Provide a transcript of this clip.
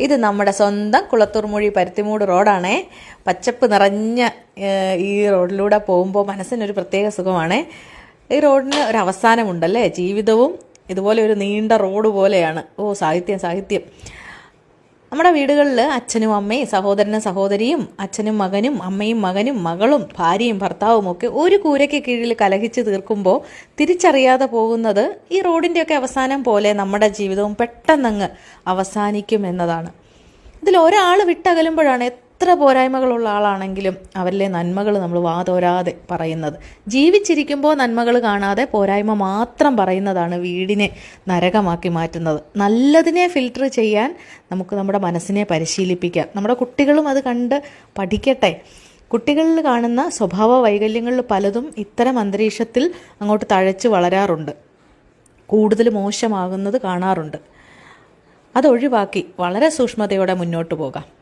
ഇത് നമ്മുടെ സ്വന്തം കുളത്തൂർമൊഴി പരുത്തിമൂട് റോഡാണേ. പച്ചപ്പ് നിറഞ്ഞ ഈ റോഡിലൂടെ പോകുമ്പോൾ മനസ്സിനൊരു പ്രത്യേക സുഖമാണേ. ഈ റോഡിന് ഒരു അവസാനമുണ്ടല്ലേ? ജീവിതവും ഇതുപോലെ ഒരു നീണ്ട റോഡ് പോലെയാണ്. ഓ സാഹിത്യം സാഹിത്യം. നമ്മുടെ വീടുകളിൽ അച്ഛനും അമ്മയും സഹോദരനും സഹോദരിയും അച്ഛനും മകനും അമ്മയും മകനും മകളും ഭാര്യയും ഭർത്താവും ഒക്കെ ഒരു കൂരയ്ക്ക് കീഴിൽ കലഹിച്ച് തീർക്കുമ്പോൾ തിരിച്ചറിയാതെ പോകുന്നത് ഈ റോഡിന്റെയൊക്കെ അവസാനം പോലെ നമ്മുടെ ജീവിതവും പെട്ടെന്നങ്ങ് അവസാനിക്കും എന്നതാണ്. ഇതിൽ ഒരാൾ വിട്ടകലുമ്പോഴാണ് എത്ര പോരായ്മകളുള്ള ആളാണെങ്കിലും അവരിലെ നന്മകൾ നമ്മൾ വാതോരാതെ പറയുന്നത്. ജീവിച്ചിരിക്കുമ്പോൾ നന്മകൾ കാണാതെ പോരായ്മ മാത്രം പറയുന്നതാണ് വീടിനെ നരകമാക്കി മാറ്റുന്നത്. നല്ലതിനെ ഫിൽട്ടർ ചെയ്യാൻ നമുക്ക് നമ്മുടെ മനസ്സിനെ പരിശീലിപ്പിക്കാം. നമ്മുടെ കുട്ടികളും അത് കണ്ട് പഠിക്കട്ടെ. കുട്ടികളിൽ കാണുന്ന സ്വഭാവ വൈകല്യങ്ങളിൽ പലതും ഇത്തരം അന്തരീക്ഷത്തിൽ അങ്ങോട്ട് തഴച്ച് വളരാറുണ്ട്. കൂടുതൽ മോശമാകുന്നത് കാണാറുണ്ട്. അതൊഴിവാക്കി വളരെ സൂക്ഷ്മതയോടെ മുന്നോട്ട് പോകാം.